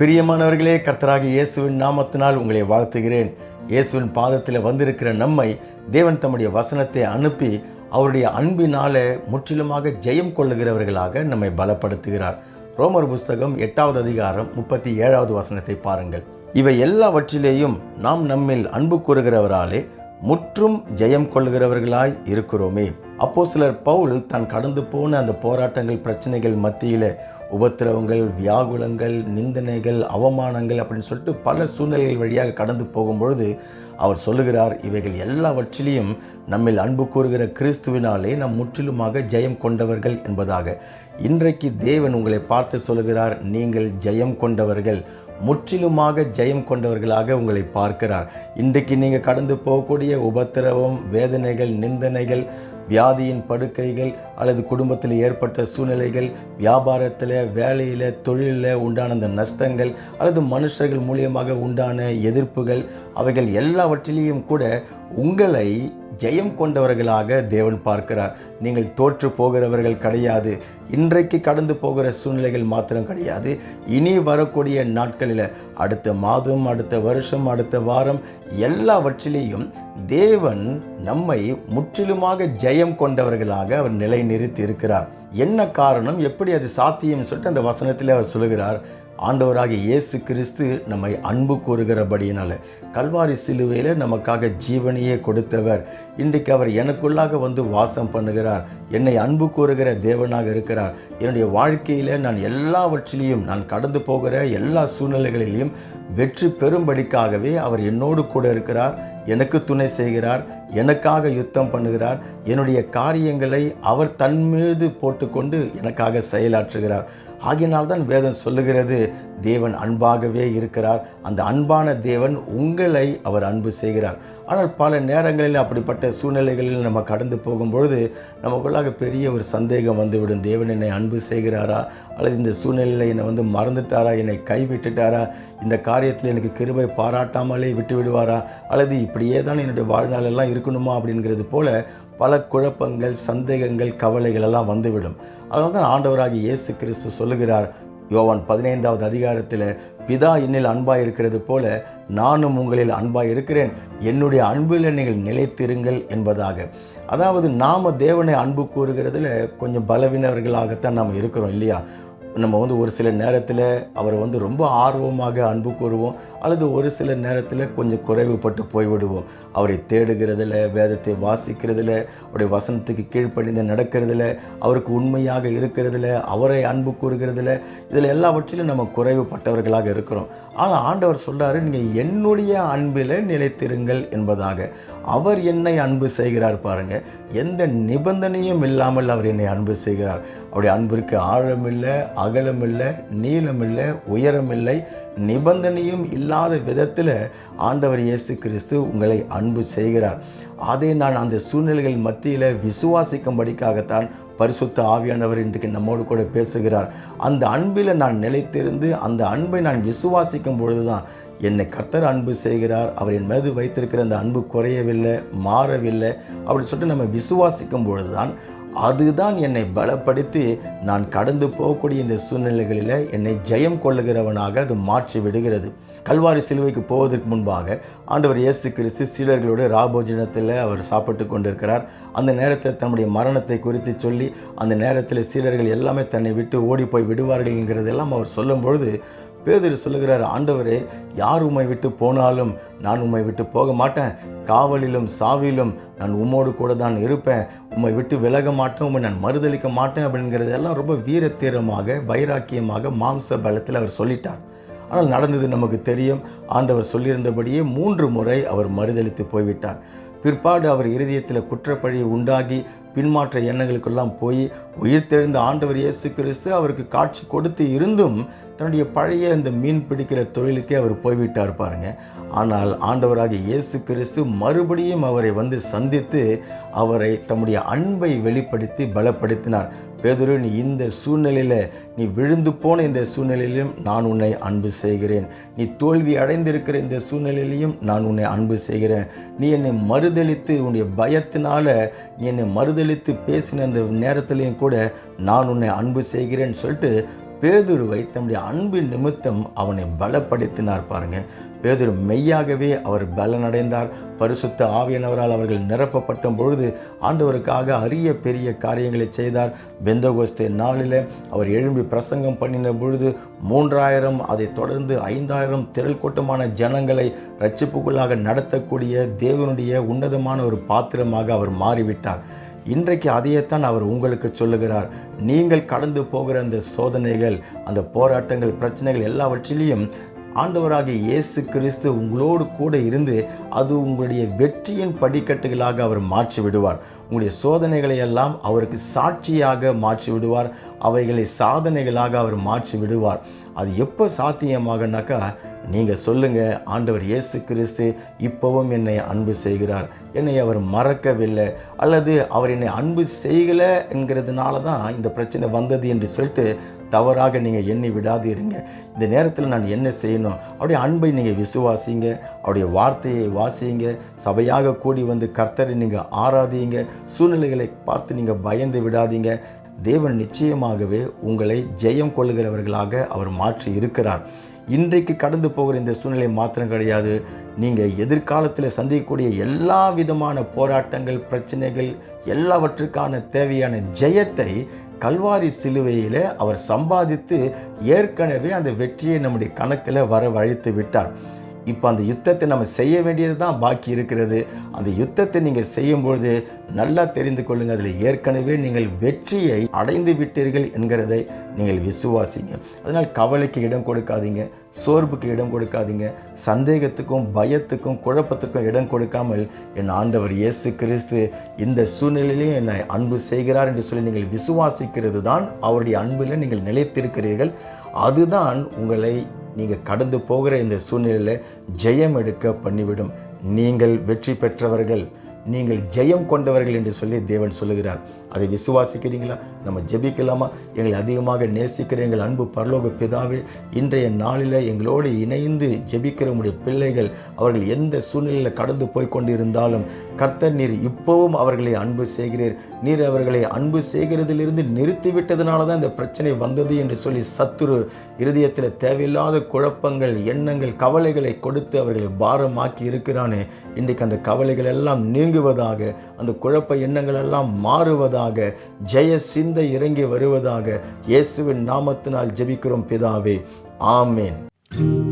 பிரியமானவர்களே கர்த்தராக இயேசுவின் நாமத்தினால் உங்களை வாழ்த்துகிறேன். இயேசுவின் பாதத்தில் வந்திருக்கிற நம்மை தேவன் தம்முடைய வசனத்தை அனுப்பி அவருடைய அன்பினால முற்றிலுமாக ஜெயம் கொள்ளுகிறவர்களாக நம்மை பலப்படுத்துகிறார். ரோமர் புஸ்தகம் எட்டாவது அதிகாரம் முப்பத்தி ஏழாவது வசனத்தை பாருங்கள். இவை எல்லாவற்றிலேயும் நாம் நம்மில் அன்பு கூறுகிறவராலே முற்றும் ஜெயம் கொள்ளுகிறவர்களாய் இருக்கிறோமே. அப்போ சிலர் பவுல் தான் கடந்து போன அந்த போராட்டங்கள் பிரச்சனைகள் மத்தியில் உபத்திரவங்கள் வியாகுலங்கள் நிந்தனைகள் அவமானங்கள் அப்படின்னு சொல்லிட்டு பல சூழ்நிலைகள் வழியாக கடந்து போகும்பொழுது அவர் சொல்லுகிறார் இவைகள் எல்லாவற்றிலையும் நம்மில் அன்பு கூறுகிற கிறிஸ்துவினாலே நாம் முற்றிலுமாக ஜெயம் கொண்டவர்கள் என்பதாக. இன்றைக்கு தேவன் உங்களை பார்த்து சொல்லுகிறார் நீங்கள் ஜெயம் கொண்டவர்கள். முற்றிலுமாக ஜெயம் கொண்டவர்களாக உங்களை பார்க்கிறார். இன்றைக்கு நீங்கள் கடந்து போகக்கூடிய உபத்திரவம் வேதனைகள் நிந்தனைகள் வியாதியின் படுக்கைகள் அல்லது குடும்பத்தில் ஏற்பட்ட சூழ்நிலைகள் வியாபாரத்தில் வேலையில் தொழிலில் உண்டான அந்த நஷ்டங்கள் அல்லது மனுஷர்கள் மூலியமாக உண்டான எதிர்ப்புகள் அவைகள் எல்லாவற்றிலேயும் கூட உங்களை ஜெயம் கொண்டவர்களாக தேவன் பார்க்கிறார். நீங்கள் தோற்று போகிறவர்கள் கிடையாது. இன்றைக்கு கடந்து போகிற சூழ்நிலைகள் மாத்திரம் கிடையாது. இனி வரக்கூடிய நாட்களில் அடுத்த மாதம் அடுத்த வருஷம் அடுத்த வாரம் எல்லாவற்றிலேயும் தேவன் நம்மை முற்றிலுமாக ஜெயம் கொண்டவர்களாக அவர் நிலைநிறுத்தி இருக்கிறார். என்ன காரணம்? எப்படி அது சாத்தியம் சொல்லிட்டு அந்த வசனத்தில் அவர் சொல்லுகிறார். ஆண்டவராக இயேசு கிறிஸ்து நம்மை அன்பு கூறுகிறபடியினால கல்வாரி சிலுவையில் நமக்காக ஜீவனையே கொடுத்தவர். இன்றைக்கு அவர் எனக்குள்ளாக வந்து வாசம் பண்ணுகிறார். என்னை அன்பு கூறுகிற தேவனாக இருக்கிறார். என்னுடைய வாழ்க்கையில் நான் எல்லாவற்றிலையும் நான் கடந்து போகிற எல்லா சூழ்நிலைகளிலையும் வெற்றி பெறும்படிக்காகவே அவர் என்னோடு கூட இருக்கிறார். எனக்கு துணை செய்கிறார் எனக்காக யுத்தம் பண்ணுகிறார் என்னுடைய காரியங்களை அவர் தன் மீது போட்டுக்கொண்டு எனக்காக செயலாற்றுகிறார். ஆகினால்தான் வேதம் சொல்லுகிறது தேவன் அன்பாகவே இருக்கிறார். அந்த அன்பான தேவன் உங்களை அவர் அன்பு செய்கிறார். ஆனால் பல நேரங்களில் அப்படிப்பட்ட சூழ்நிலைகளில் நம்ம கடந்து போகும்பொழுது நமக்குள்ளாக பெரிய ஒரு சந்தேகம் வந்துவிடும். தேவன் என்னை அன்பு செய்கிறாரா? அல்லது இந்த சூழ்நிலையில் என்னை வந்து மறந்துட்டாரா? என்னை கைவிட்டுட்டாரா? இந்த காரியத்தில் எனக்கு கிருபை பாராட்டாமலே விட்டு விடுவாரா? அல்லது இப்படியே தான் என்னுடைய வாழ்நாளெல்லாம் இருக்கணுமா? அப்படிங்கிறது போல பல குழப்பங்கள் சந்தேகங்கள் கவலைகள் எல்லாம் வந்துவிடும். அதனால தான் ஆண்டவராகி இயேசு கிறிஸ்து சொல்லுகிறார் யோவான் பதினைந்தாவது அதிகாரத்தில் பிதா என்னில் அன்பாய் இருக்கிறது போல நானும் உங்களில் அன்பாக இருக்கிறேன். என்னுடைய அன்பில் நீங்கள் நிலைத்திருங்கள் என்பதாக. அதாவது நாம் தேவனை அன்பு கூறுகிறதுல கொஞ்சம் பலவீனர்களாகத்தான் நாம் இருக்கிறோம் இல்லையா? நம்ம வந்து ஒரு சில நேரத்தில் அவரை வந்து ரொம்ப ஆர்வமாக அன்பு கூறுவோம் அல்லது ஒரு சில நேரத்தில் கொஞ்சம் குறைவுபட்டு போய்விடுவோம். அவரை தேடுகிறதுல வேதத்தை வாசிக்கிறதுல அவருடைய வசனத்துக்கு கீழ்ப்பணிந்து நடக்கிறதுல அவருக்கு உண்மையாக இருக்கிறதுல அவரை அன்பு கூறுகிறதுல இதில் எல்லாவற்றிலும் நம்ம குறைவுபட்டவர்களாக இருக்கிறோம். ஆனால் ஆண்டவர் சொல்கிறாரு நீங்கள் என்னுடைய அன்பில் நிலைத்திருங்கள் என்பதாக. அவர் என்னை அன்பு செய்கிறார் பாருங்க. எந்த நிபந்தனையும் இல்லாமல் அவர் என்னை அன்பு செய்கிறார். அவருடைய அன்பிற்கு ஆழம் இல்லை அகலம் இல்லை நீளம் இல்லை உயரம் இல்லை நிபந்தனையும் இல்லாத விதத்தில் ஆண்டவர் இயேசு கிறிஸ்து உங்களை அன்பு செய்கிறார். அதை நான் அந்த சூழ்நிலைகள் மத்தியில் விசுவாசிக்கும்படிக்காகத்தான் பரிசுத்த ஆவியானவர் இன்றைக்கு நம்மோடு கூட பேசுகிறார். அந்த அன்பில் நான் நிலைத்திருந்து அந்த அன்பை நான் விசுவாசிக்கும் பொழுது தான் என்னை கர்த்தர் அன்பு செய்கிறார். அவர் என் மீது வைத்திருக்கிற அந்த அன்பு குறையவில்லை மாறவில்லை. அப்படி சொல்லிட்டு நம்ம விசுவாசிக்கும் பொழுது தான் அதுதான் என்னை பலப்படுத்தி நான் கடந்து போகக்கூடிய இந்த சூழ்நிலைகளில் என்னை ஜெயம் கொள்ளுகிறவனாக அது மாற்றி விடுகிறது. கல்வாரி சிலுவைக்கு போவதற்கு முன்பாக ஆண்டவர் இயேசு கிறிஸ்து சீடர்களோடு ராபோஜனத்தில் அவர் சாப்பிட்டு கொண்டிருக்கிறார். அந்த நேரத்தில் தன்னுடைய மரணத்தை குறித்து சொல்லி அந்த நேரத்தில் சீடர்கள் எல்லாமே தன்னை விட்டு ஓடி போய் விடுவார்கள் என்கிறதெல்லாம் அவர் சொல்லும்பொழுது பேதர் சொல்லுகிறார் ஆண்டவரே யார் உம்மை விட்டு போனாலும் நான் உம்மை விட்டு போக மாட்டேன். காவலிலும் சாவிலும் நான் உம்மோடு கூட தான் இருப்பேன். உம்மை விட்டு விலக மாட்டேன். உம்மை நான் மறுதளிக்க மாட்டேன். அப்படிங்கிறதெல்லாம் ரொம்ப வீரத்தீரமாக வைராக்கியமாக மாம்ச பலத்தில் அவர் சொல்லிட்டார். ஆனால் நடந்தது நமக்கு தெரியும். ஆண்டவர் சொல்லியிருந்தபடியே மூன்று முறை அவர் மறுதளித்து போய்விட்டார். பிற்பாடு அவர் இருதயத்தில் குற்றப்பழி உண்டாகி பின்மாற்ற எண்ணங்களுக்கெல்லாம் போய் உயிர் தெழுந்த ஆண்டவர் இயேசு கிறிஸ்து அவருக்கு காட்சி கொடுத்து இருந்தும் தன்னுடைய பழைய இந்த மீன் பிடிக்கிற தொழிலுக்கே அவர் போய்விட்டார் பாருங்க. ஆனால் ஆண்டவராக இயேசு கிறிஸ்து மறுபடியும் அவரை வந்து சந்தித்து அவரை தம்முடைய அன்பை வெளிப்படுத்தி பலப்படுத்தினார். பேதுரு நீ இந்த சூழ்நிலையில் நீ விழுந்து போன இந்த சூழ்நிலையிலும் நான் உன்னை அன்பு செய்கிறேன். நீ தோல்வி அடைந்திருக்கிற இந்த சூழ்நிலையிலையும் நான் உன்னை அன்பு செய்கிறேன். நீ என்னை மறுதளித்து உன்னுடைய பயத்தினால நீ என்னை மறுதளித்து பேசின அந்த நேரத்திலையும் கூட நான் உன்னை அன்பு செய்கிறேன்னு சொல்லிட்டு பேதுருவை தம்முடைய அன்பின் நிமித்தம் அவனை பலப்படுத்தினார் பாருங்க. பேதுரு மெய்யாகவே அவர் பலனடைந்தார். பரிசுத்த ஆவியானவரால் அவர்கள் நிரப்பப்பட்ட பொழுது ஆண்டவருக்காக அரிய பெரிய காரியங்களை செய்தார். பெந்தகோஸ்தே நாளில் அவர் எழும்பி பிரசங்கம் பண்ணின பொழுது மூன்றாயிரம் அதை தொடர்ந்து ஐந்தாயிரம் திரள் கூட்டமான ஜனங்களை ரட்சிப்புக்குள்ளாக நடத்தக்கூடிய தேவனுடைய உன்னதமான ஒரு பாத்திரமாக அவர் மாறிவிட்டார். இன்றைக்கு அதையேத்தான் அவர் உங்களுக்கு சொல்லுகிறார். நீங்கள் கடந்து போகிற அந்த சோதனைகள் அந்த போராட்டங்கள் பிரச்சனைகள் எல்லாவற்றிலையும் ஆண்டவராகிய இயேசு கிறிஸ்து உங்களோடு கூட இருந்து அது உங்களுடைய வெற்றியின் படிக்கட்டுகளாக அவர் மாற்றி விடுவார். உங்களுடைய சோதனைகளை எல்லாம் அவருக்கு சாட்சியாக மாற்றி விடுவார். அவைகளை சாதனைகளாக அவர் மாற்றி விடுவார். அது எப்போ சாத்தியமாகனாக்கா நீங்கள் சொல்லுங்கள் ஆண்டவர் இயேசு கிறிஸ்து இப்போவும் என்னை அன்பு செய்கிறார். என்னை அவர் மறக்கவில்லை அல்லது அவர் என்னை அன்பு செய்யலை என்கிறதுனால தான் இந்த பிரச்சனை வந்தது என்று சொல்லிட்டு தவறாக நீங்கள் எண்ணி விடாதீருங்க. இந்த நேரத்தில் நான் என்ன செய்யணும்? அவருடைய அன்பை நீங்கள் விசுவாசிங்க அவருடைய வார்த்தையை வாசிங்க சபையாக கூடி வந்து கர்த்தரை நீங்கள் ஆராதிங்க சூழ்நிலைகளை பார்த்து நீங்கள் பயந்து விடாதீங்க. தேவன் நிச்சயமாகவே உங்களை ஜெயம் கொள்ளுகிறவர்களாக அவர் மாற்றி இருக்கிறார். இன்றைக்கு கடந்து போகிற இந்த சூழ்நிலை மாத்திரம் கிடையாது. நீங்கள் எதிர்காலத்தில் சந்திக்கக்கூடிய எல்லா விதமான போராட்டங்கள் பிரச்சனைகள் எல்லாவற்றுக்கான தேவையான ஜெயத்தை கல்வாரி சிலுவையில் அவர் சம்பாதித்து ஏற்கனவே அந்த வெற்றியை நம்முடைய கணக்கில் வரவழைத்து விட்டார். இப்போ அந்த யுத்தத்தை நம்ம செய்ய வேண்டியது தான் பாக்கி இருக்கிறது. அந்த யுத்தத்தை நீங்கள் செய்யும்பொழுது நல்லா தெரிந்து கொள்ளுங்கள் அதில் ஏற்கனவே நீங்கள் வெற்றியை அடைந்து விட்டீர்கள் என்கிறதை நீங்கள் விசுவாசிங்க. அதனால் கவலைக்கு இடம் கொடுக்காதீங்க. சோர்வுக்கு இடம் கொடுக்காதீங்க. சந்தேகத்துக்கும் பயத்துக்கும் குழப்பத்துக்கும் இடம் கொடுக்காமல் என் ஆண்டவர் இயேசு கிறிஸ்து இந்த சூழ்நிலையிலையும் என்னை அன்பு செய்கிறார் என்று சொல்லி நீங்கள் விசுவாசிக்கிறது தான் அவருடைய அன்பில் நீங்கள் நிலைத்திருக்கிறீர்கள். அதுதான் உங்களை நீங்கள் கடந்து போகிற இந்த சூழ்நிலையில் ஜெயம் எடுக்க பண்ணிவிடும். நீங்கள் வெற்றி பெற்றவர்கள். நீங்கள் ஜெயம் கொண்டவர்கள் என்று சொல்லி தேவன் சொல்லுகிறார். அதை விசுவாசிக்கிறீங்களா? நம்ம ஜெபிக்கலாமா? எங்களை அதிகமாக நேசிக்கிற எங்கள் அன்பு பரலோக பிதாவே இன்றைய நாளில் எங்களோடு இணைந்து ஜெபிக்கிற உடைய பிள்ளைகள் அவர்கள் எந்த சூழ்நிலையில் கடந்து போய் கொண்டிருந்தாலும் கர்த்தர் நீர் இப்போவும் அவர்களை அன்பு செய்கிறீர். நீர் அவர்களை அன்பு செய்கிறதிலிருந்து நிறுத்திவிட்டதுனால தான் இந்த பிரச்சனை வந்தது என்று சொல்லி சத்துரு இருதயத்தில் தேவையில்லாத குழப்பங்கள் எண்ணங்கள் கவலைகளை கொடுத்து அவர்களை பாரமாக்கி இருக்கிறானே. இன்றைக்கு அந்த கவலைகள் எல்லாம் நீங்குவதாக அந்த குழப்ப எண்ணங்கள் எல்லாம் மாறுவதாக ஜெய சிந்தை இறங்கி வருவதாக இயேசுவின் நாமத்தினால் ஜெபிக்கிறோம் பிதாவே. ஆமேன்.